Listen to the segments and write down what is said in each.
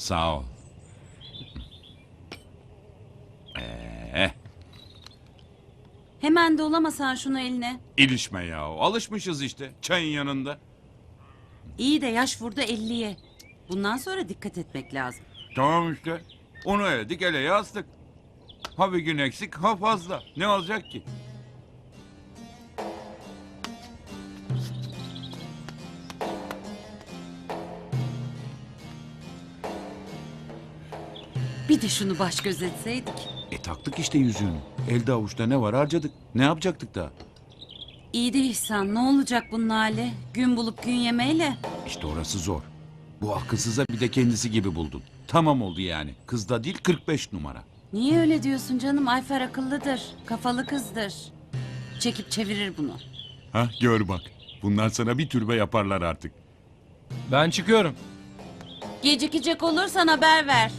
Sağ ol. Ee, Hemen dolamasan şunu eline. ilişme ya. Alışmışız işte çayın yanında. İyi de yaş vurdu 50'ye. Bundan sonra dikkat etmek lazım. Tamam işte. Onu eledik ele yazdık. Ha bir gün eksik ha fazla. Ne olacak ki? Bir de şunu baş göz etseydik. E taktık işte yüzüğünü. Elde avuçta ne var harcadık. Ne yapacaktık daha? İyi de İhsan ne olacak bunun hali? Gün bulup gün yemeyle. İşte orası zor. Bu akılsıza bir de kendisi gibi buldun. Tamam oldu yani. Kızda değil 45 numara. Niye öyle diyorsun canım? Ayfer akıllıdır. Kafalı kızdır. Çekip çevirir bunu. Ha gör bak. Bundan sana bir türbe yaparlar artık. Ben çıkıyorum. Gecikecek olursan haber ver.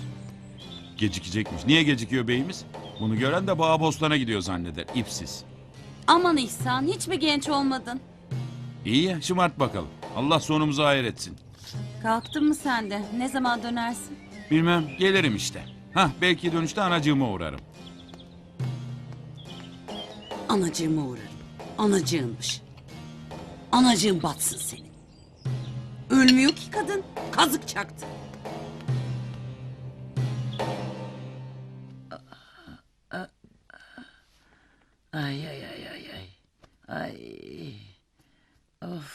Gecikecekmiş. Niye gecikiyor beyimiz? Bunu gören de bağa bostana gidiyor zanneder. İpsiz. Aman İhsan hiç mi genç olmadın? İyi ya şımart bakalım. Allah sonumuzu hayır etsin. Kalktın mı sen de? Ne zaman dönersin? Bilmem gelirim işte. Hah belki dönüşte anacığıma uğrarım. Anacığıma uğrarım. Anacığınmış. Anacığın batsın senin. Ölmüyor ki kadın. Kazık çaktı. Ay ay ay ay ay. Ay. Of.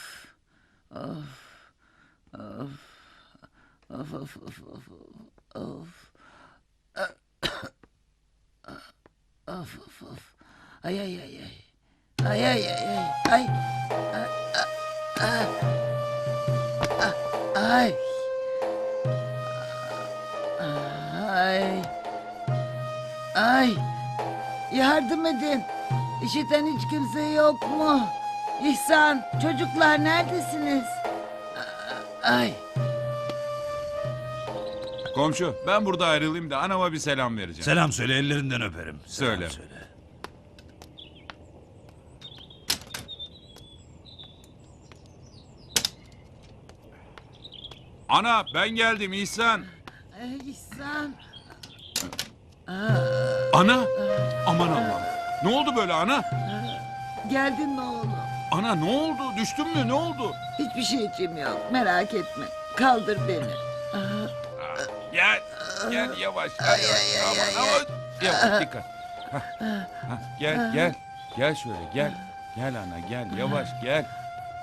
Of. Of. Of of of of of. Of of of. Ay ay ay ay. Ay ay ay ay. Ay. Ay. Ay. Ay. Yardım edin. İşiten hiç kimse yok mu? İhsan, çocuklar neredesiniz? Ay. Komşu ben burada ayrılayım da anama bir selam vereceğim. Selam söyle ellerinden öperim. Selam Söyle. söyle. Ana ben geldim İhsan. Ay İhsan. Ana aman Allah'ım. Ne oldu böyle ana? Geldin mi oğlum? Ana ne oldu? Düştün mü? Ne oldu? Hiçbir şeyciğim yok. Merak etme. Kaldır beni. Gel. Gel yavaş. Gel, yavaş. Aman, aman. Yavaş dikkat. Hah, hah, Gel gel. Gel şöyle gel. Gel ana gel yavaş gel.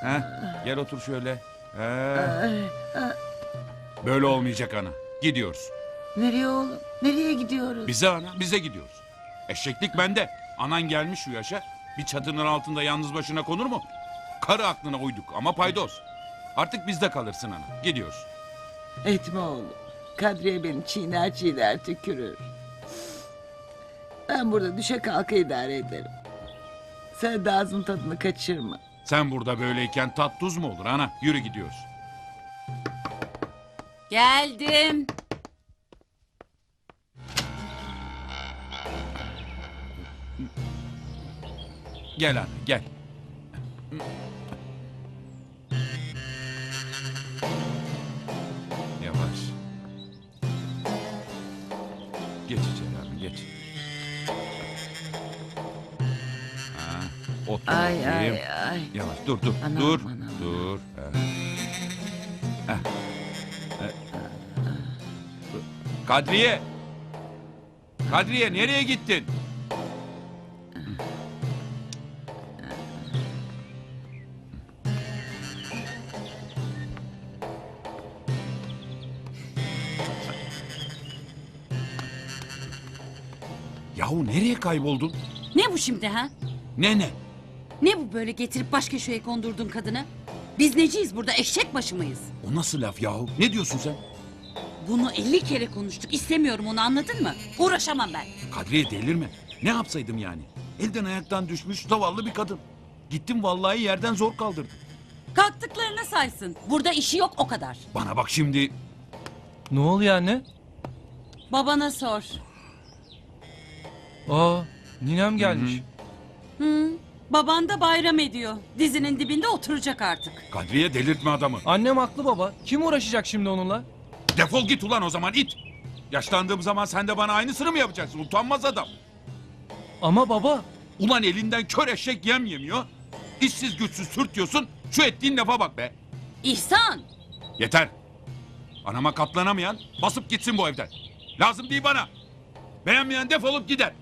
Hah, Gel otur şöyle. Ha. Böyle olmayacak ana. Gidiyoruz. Nereye oğlum? Nereye gidiyoruz? Bize ana bize gidiyoruz. Eşeklik bende. Anan gelmiş şu yaşa. Bir çatının altında yalnız başına konur mu? Karı aklına uyduk ama paydos. Artık bizde kalırsın ana. Gidiyoruz. Etme oğlum. Kadriye beni çiğner çiğner tükürür. Ben burada düşe kalka idare ederim. Sen de ağzın tadını kaçırma. Sen burada böyleyken tat tuz mu olur ana? Yürü gidiyoruz. Geldim. Gel ana gel. Yavaş. Geç içeri abi geç. Ha, otur Ay bakayım. ay ay. Yavaş dur dur Anam, dur anam. dur. Ha. Ha. Ha. Kadriye. Kadriye nereye gittin? Kayboldun? Ne bu şimdi ha? Ne ne? Ne bu böyle getirip baş köşeye kondurdun kadını? Biz neciyiz burada eşek başı mıyız? O nasıl laf yahu? Ne diyorsun sen? Bunu 50 kere konuştuk. İstemiyorum onu anladın mı? Uğraşamam ben. Kadriye delirme. Ne yapsaydım yani? Elden ayaktan düşmüş zavallı bir kadın. Gittim vallahi yerden zor kaldırdım. Kalktıklarını saysın. Burada işi yok o kadar. Bana bak şimdi. Ne oluyor anne? Babana sor. Aa, ninem gelmiş. Hı, baban da bayram ediyor. Dizinin dibinde oturacak artık. Kadriye delirtme adamı. Annem haklı baba. Kim uğraşacak şimdi onunla? Defol git ulan o zaman it. Yaşlandığım zaman sen de bana aynısını mı yapacaksın? Utanmaz adam. Ama baba. Ulan elinden kör eşek yem yemiyor. İşsiz güçsüz sürtüyorsun. Şu ettiğin lafa bak be. İhsan! Yeter. Anama katlanamayan basıp gitsin bu evden. Lazım değil bana. Beğenmeyen defolup gider.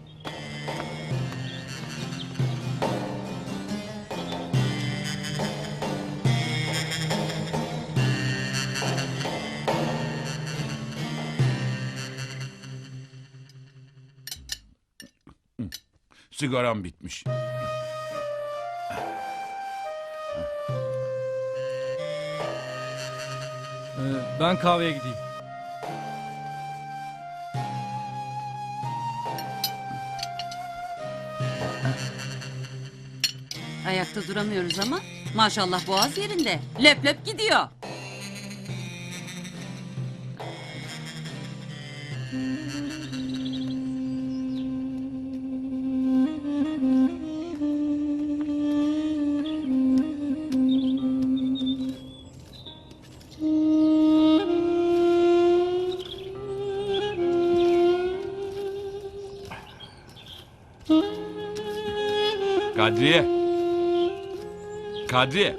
Sigaram bitmiş. Ee, ben kahveye gideyim. Ayakta duramıyoruz ama maşallah boğaz yerinde. Löp löp gidiyor. Kadriye. Kadriye.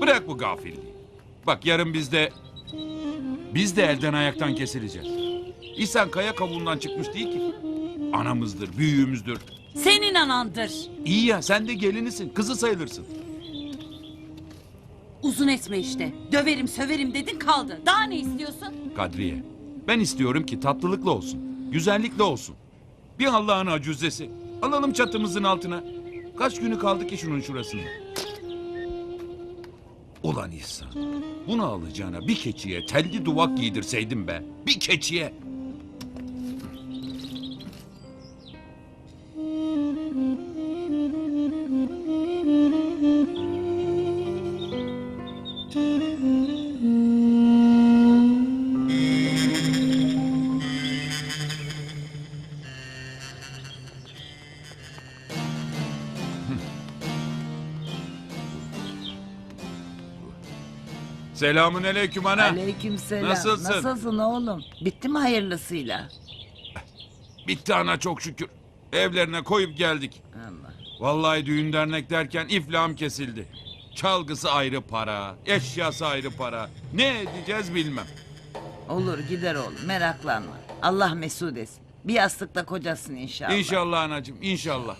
Bırak bu gafilliği. Bak yarın biz de... Biz de elden ayaktan kesileceğiz. İhsan kaya kabuğundan çıkmış değil ki. Anamızdır, büyüğümüzdür. Senin anandır. İyi ya sen de gelinisin, kızı sayılırsın. Uzun etme işte. Döverim söverim dedin kaldı. Daha ne istiyorsun? Kadriye. Ben istiyorum ki tatlılıkla olsun. Güzellikle olsun. Bir Allah'ın acuzesi. Alalım çatımızın altına. Kaç günü kaldı ki şunun şurasında? Ulan İhsan. Bunu alacağına bir keçiye telli duvak giydirseydim be. Bir keçiye. Selamün aleyküm ana. Aleykümselam. Nasılsın? Nasılsın oğlum? Bitti mi hayırlısıyla? Bitti ana çok şükür. Evlerine koyup geldik. Allah. Vallahi düğün dernek derken iflahım kesildi. Çalgısı ayrı para, eşyası ayrı para. Ne edeceğiz bilmem. Olur gider oğlum meraklanma. Allah mesut etsin. Bir yastıkta kocasın inşallah. İnşallah anacığım, inşallah.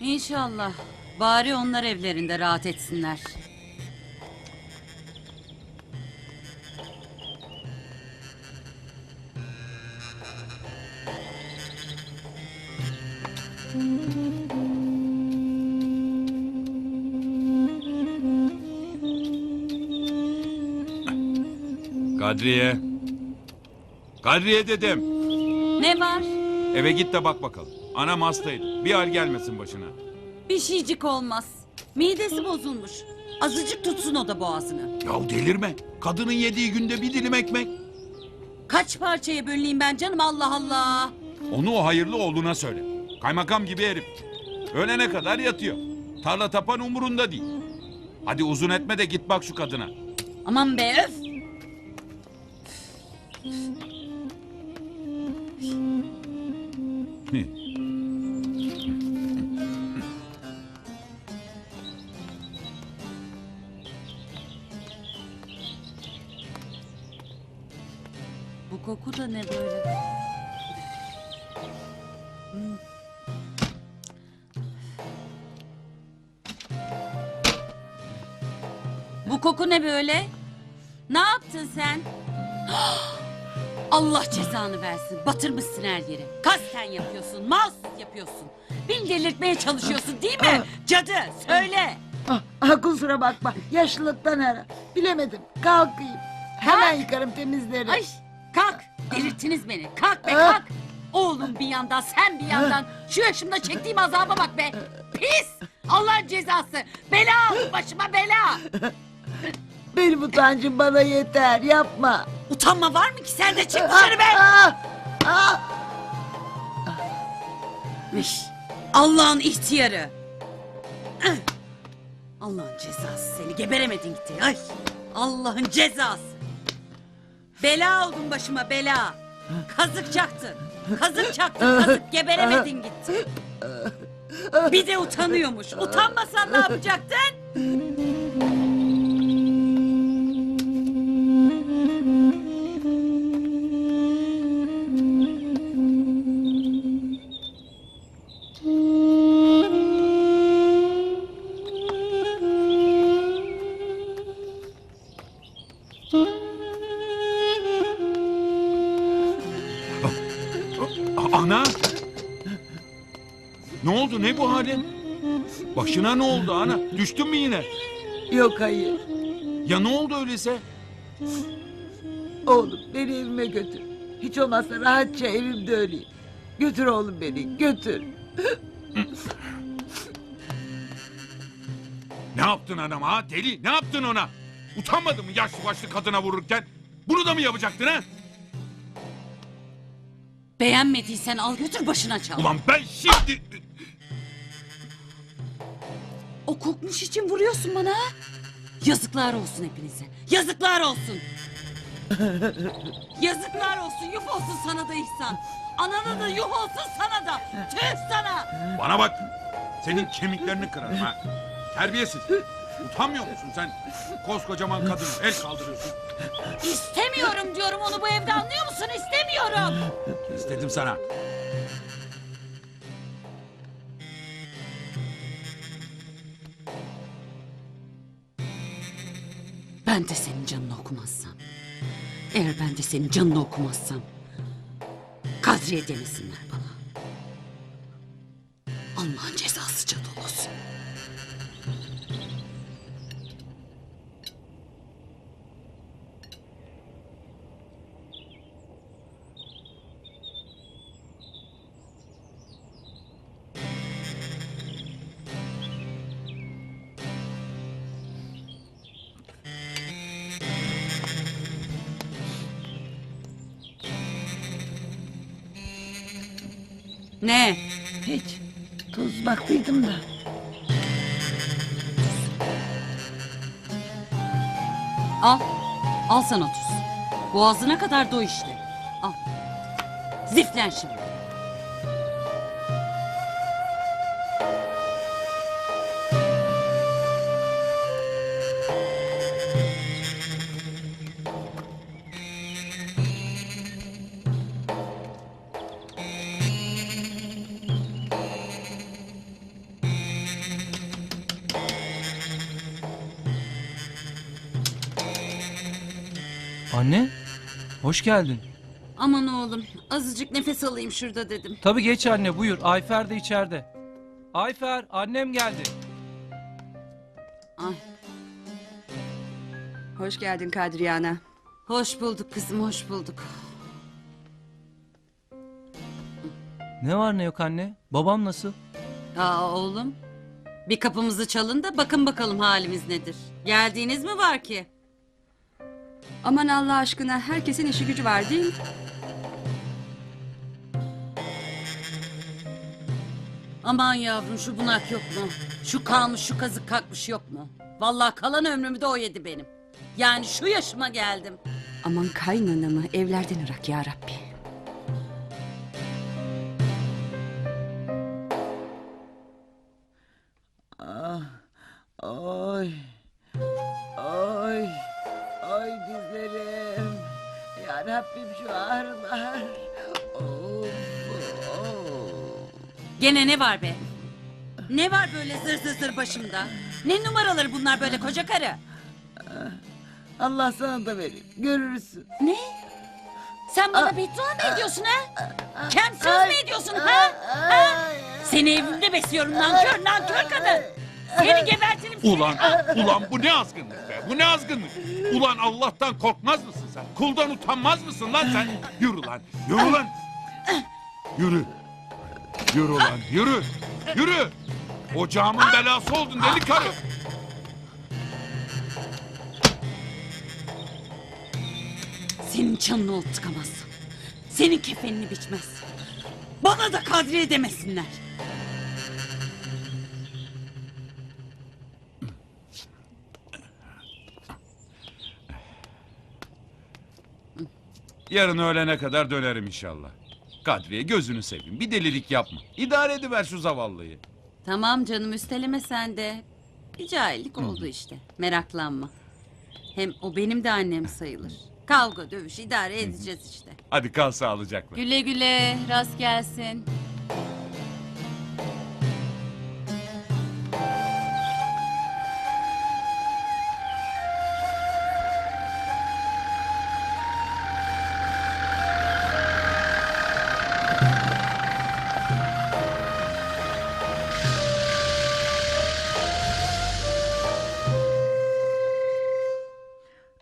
İnşallah. Bari onlar evlerinde rahat etsinler. Kadriye. Kadriye dedim. Ne var? Eve git de bak bakalım. Anam hastaydı. Bir hal gelmesin başına. Bir şeycik olmaz. Midesi bozulmuş. Azıcık tutsun o da boğazını. Ya delirme. Kadının yediği günde bir dilim ekmek. Kaç parçaya böleyim ben canım Allah Allah. Onu o hayırlı oğluna söyle. Kaymakam gibi herif. Ölene kadar yatıyor. Tarla tapan umurunda değil. Hadi uzun etme de git bak şu kadına. Aman be öf. Bu koku da ne böyle? Koku ne böyle? Ne yaptın sen? Allah cezanı versin. Batırmışsın her yeri. Kasten yapıyorsun, mahsus yapıyorsun. Beni delirtmeye çalışıyorsun değil mi? Cadı söyle. Ah, ah, kusura bakma yaşlılıktan ara. Bilemedim kalkayım. Hemen yıkarım temizlerim. Ay kalk. Delirttiniz beni. Kalk be Ah. kalk. Oğlum bir yandan sen bir yandan. Şu yaşımda çektiğim azaba bak be. Pis. Allah'ın cezası. Bela başıma bela. Benim utancım bana yeter yapma. Utanma var mı ki sen de çık dışarı be. Ah, ah. Üş, Allah'ın ihtiyarı. Allah'ın cezası seni geberemedin gitti. Ay Allah'ın cezası. Bela oldun başıma bela. Kazık çaktın. Kazık çaktın kazık geberemedin gitti. Bir de utanıyormuş. Utanmasan ne yapacaktın? Oldu ana? Düştün mü yine? Yok hayır. Ya ne oldu öyleyse? Oğlum beni evime götür. Hiç olmazsa rahatça evimde öleyim. Götür oğlum beni götür. Ne yaptın anama ha deli? Ne yaptın ona? Utanmadın mı yaşlı başlı kadına vururken? Bunu da mı yapacaktın ha? Beğenmediysen al götür başına çal. Ulan ben şimdi... kokmuş için vuruyorsun bana. ha? Yazıklar olsun hepinize. Yazıklar olsun. Yazıklar olsun. Yuh olsun sana da İhsan. Anana da yuh olsun sana da. Tüh sana. Bana bak. Senin kemiklerini kırarım ha. Terbiyesiz. Utanmıyor musun sen? Koskocaman kadın el kaldırıyorsun. İstemiyorum diyorum onu bu evde anlıyor musun? İstemiyorum. İstedim sana. Ben de senin canını okumazsam. Eğer ben de senin canını okumazsam. Kadriye demesinler bana. Allah'ın cezası cadı olsun. Ne? Hiç. Tuz baktıydım da. Al. Al sen otur. Boğazına kadar doy işte. Al. Ziflen şimdi. Anne, hoş geldin. Aman oğlum azıcık nefes alayım şurada dedim. Tabii geç anne buyur. Ayfer de içeride. Ayfer, annem geldi. Ay, Hoş geldin Kadriye Ana. hoş bulduk kızım hoş bulduk. Ne var ne yok anne? Babam nasıl? Aa oğlum. Bir kapımızı çalın da bakın bakalım halimiz nedir. Geldiğiniz mi var ki? Aman Allah aşkına herkesin işi gücü var değil mi? Aman yavrum şu bunak yok mu? Şu kalmış şu kazık kalkmış yok mu? Vallahi kalan ömrümü de o yedi benim. Yani şu yaşıma geldim. Aman kaynanamı evlerden ırak ya Rabbi. Ah, oy. Oy. Ya Rabbim şu ağrılar. Gene ne var be? Ne var böyle zır zır zır başımda? Ne numaraları bunlar böyle koca karı? Allah sana da verir. Görürsün. Ne? Sen bana beddua mı ediyorsun ha? Kemsiz mi ediyorsun ha? ha? Seni evimde besliyorum nankör nankör kadın. Seni gebertirim seni. Ulan, ulan bu ne azgınlık be? Bu ne azgınlık? Ulan Allah'tan korkmaz mısın sen? Kuldan utanmaz mısın lan sen? Yürü lan, yürü lan. Yürü. Yürü lan, yürü. Yürü. Ocağımın belası oldun deli karı. Senin canını ot. Senin kefenini biçmez. Bana da kadriye demesinler. Yarın öğlene kadar dönerim inşallah. Kadriye gözünü seveyim. Bir delilik yapma. İdare ediver şu zavallıyı. Tamam canım üsteleme sen de. Bir cahillik oldu işte. Meraklanma. Hem o benim de annem sayılır. Kavga dövüş idare edeceğiz işte. Hadi kal sağlıcakla. Güle güle rast gelsin.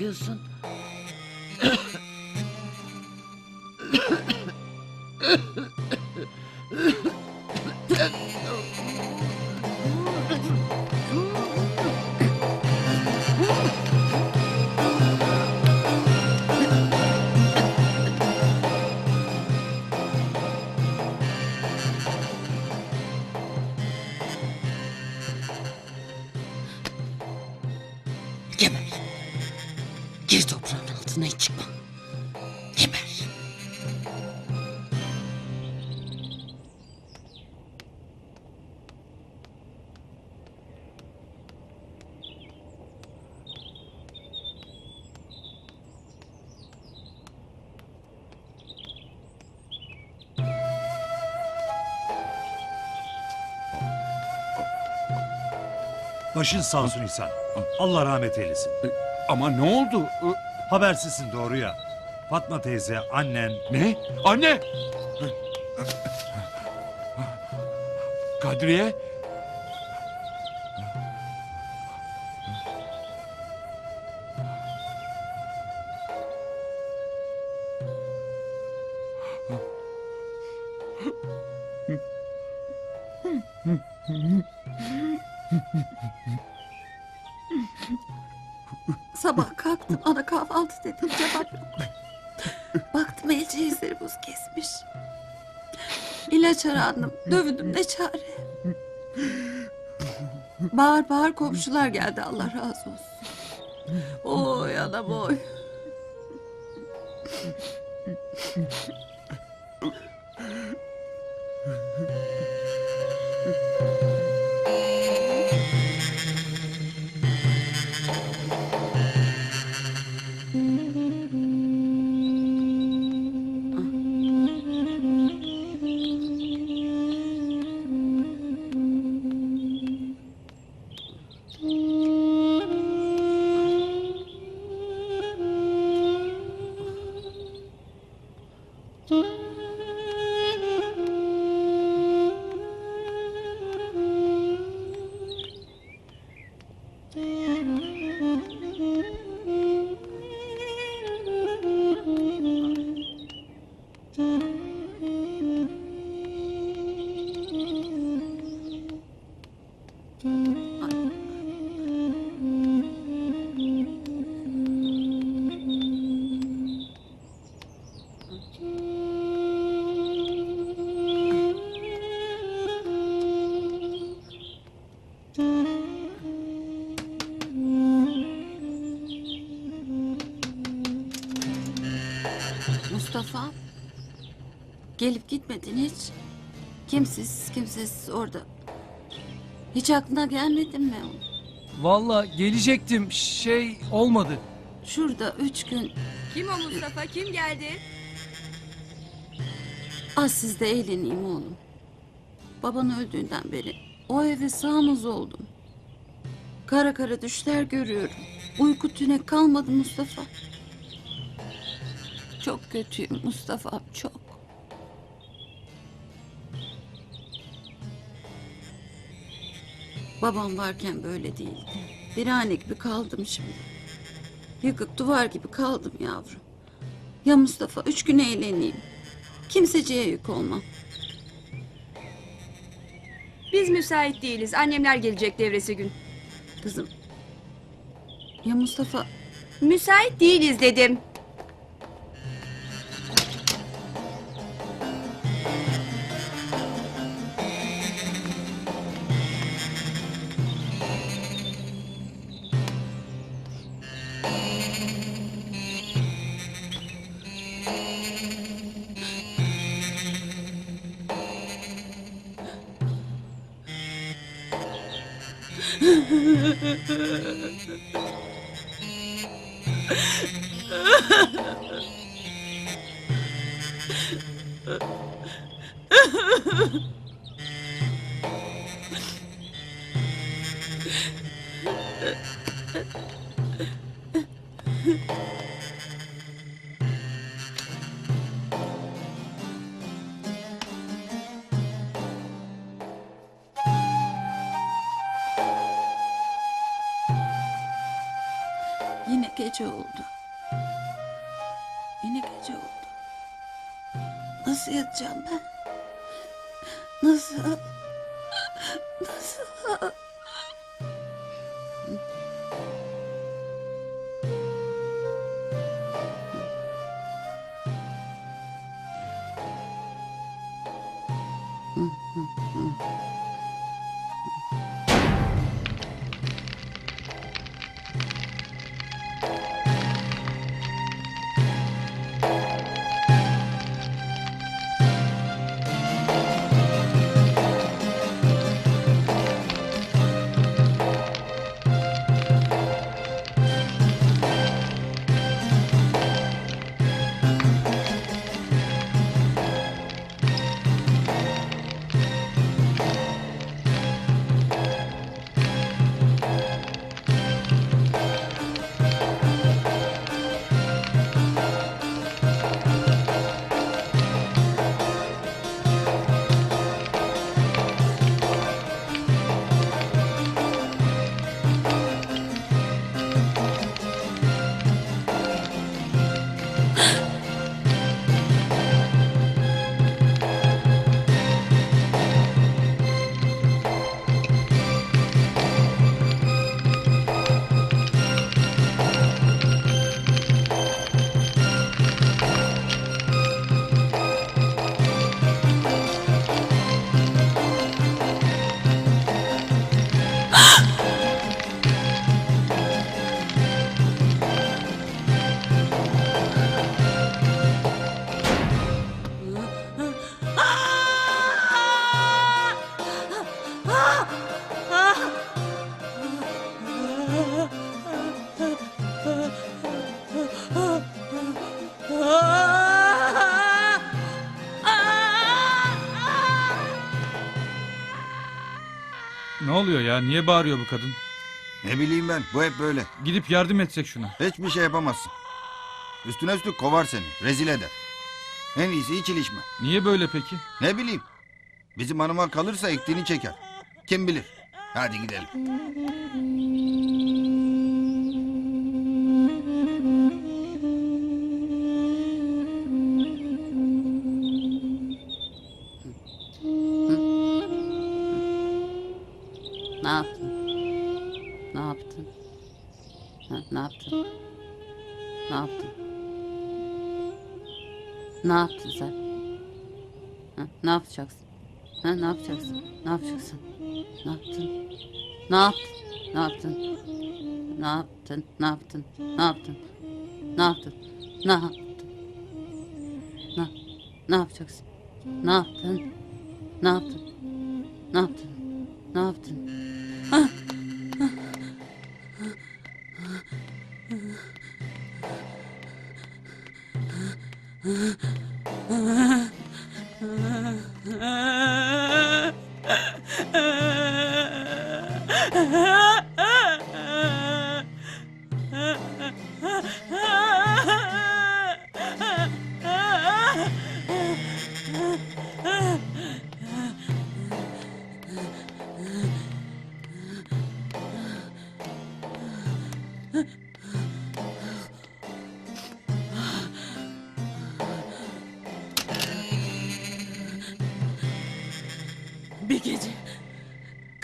bakıyorsun? Başın sağ olsun İhsan. Allah rahmet eylesin. Ama ne oldu? Ee, Habersizsin doğru ya. Fatma teyze, annen... Ne? Anne! Kadriye? Sabah kalktım ana kahvaltı dedim cevap yok. Baktım el cihazları buz kesmiş. İlaç arandım dövündüm ne çare. Bağır bağır komşular geldi Allah razı olsun. Oy anam oy. Gelip gitmedin hiç. Kimsiz kimsesiz orada. Hiç aklına gelmedi mi? Valla gelecektim şey olmadı. Şurada üç gün Kim o Mustafa? Kim geldi? az sizde eğleneyim oğlum. Baban öldüğünden beri o eve sağmaz oldum. Kara kara düşler görüyorum. Uyku tüne kalmadı Mustafa. Çok kötüyüm Mustafa çok. Babam varken böyle değildi. Bir hane gibi kaldım şimdi. Yıkık duvar gibi kaldım yavrum. Ya Mustafa üç gün eğleneyim. Kimseciye yük olmam. Biz müsait değiliz. Annemler gelecek devresi gün. Kızım. Ya Mustafa Müsait değiliz dedim. Gece oldu. Yine gece oldu. Nasıl yatacağım ben? Nasıl? Nasıl? Oluyor ya? Niye bağırıyor bu kadın? Ne bileyim ben bu hep böyle. Gidip yardım etsek şuna. Hiçbir şey yapamazsın. Üstüne üstlük kovar seni. Rezil eder. En iyisi hiç ilişme. Niye böyle peki? Ne bileyim. Bizim hanıma kalırsa ektiğini çeker. Kim bilir. Hadi gidelim. Yaptın? Ha, ne yaptın? Ne yaptın? Ne yaptın sen? Ha, ne yapacaksın? Ha, ne yapacaksın? Ne yapacaksın? Ne yaptın? Ne yaptın? Ne yaptın? Ne yaptın? Ne yaptın? Ne yaptın? Ne yaptın? Ne yaptın? Ne, ne yapacaksın? Ne yaptın? Ne yaptın? Ne yaptın? Ne yaptın? Bir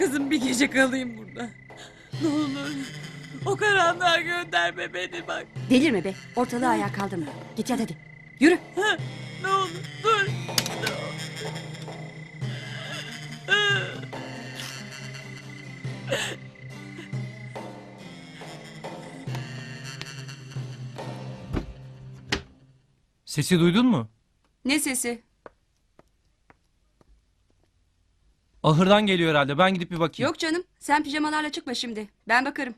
Kızım bir gece kalayım burada. Ne olur. O karanlığa gönderme beni bak. Delirme be. Ortalığı ayağa kaldırma. Git yat hadi. Yürü. Ne olur dur. Sesi duydun mu? Ne sesi? Ahırdan geliyor herhalde. Ben gidip bir bakayım. Yok canım. Sen pijamalarla çıkma şimdi. Ben bakarım.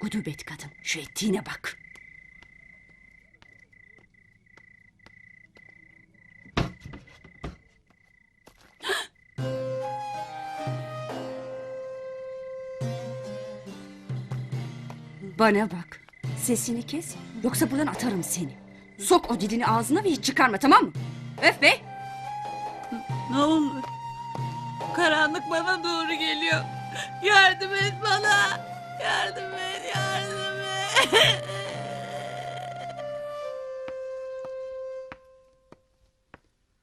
Gudubet kadın. Şu ettiğine bak. Bana bak. Sesini kes. Yoksa buradan atarım seni. Sok o dilini ağzına ve hiç çıkarma tamam mı? Öf be. Ne olur. Karanlık bana doğru geliyor. Yardım et bana. Yardım et, yardım et.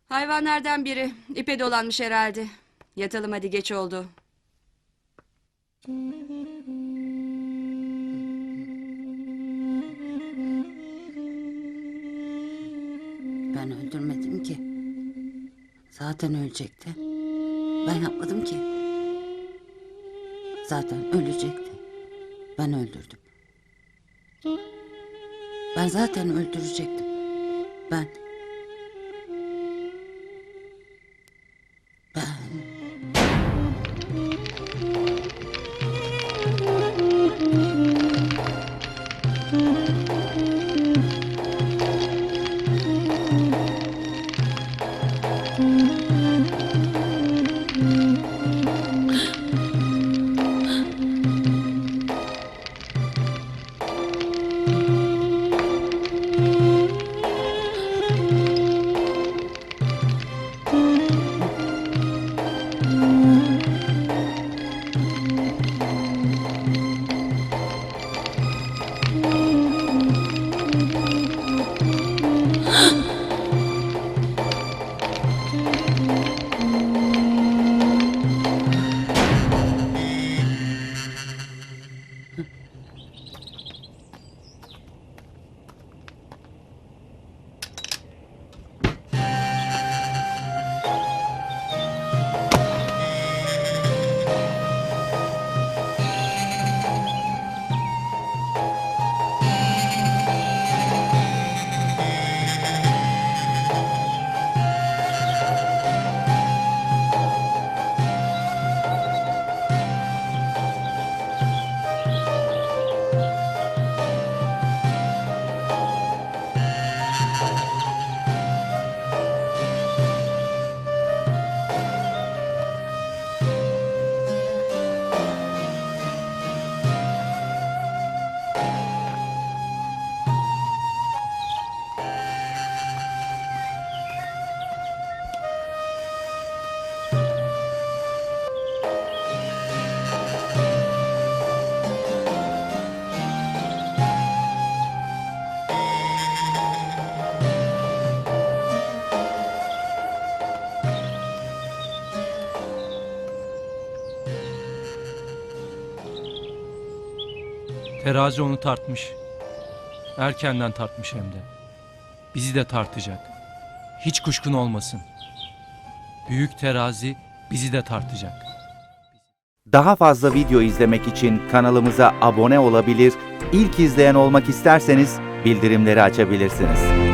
Hayvanlardan biri. ipe dolanmış herhalde. Yatalım hadi geç oldu. Ben öldürmedim ki. Zaten ölecekti. Ben yapmadım ki. Zaten ölecekti. Ben öldürdüm. Ben zaten öldürecektim. Ben. Terazi onu tartmış. Erkenden tartmış hem de. Bizi de tartacak. Hiç kuşkun olmasın. Büyük terazi bizi de tartacak. Daha fazla video izlemek için kanalımıza abone olabilir, ilk izleyen olmak isterseniz bildirimleri açabilirsiniz.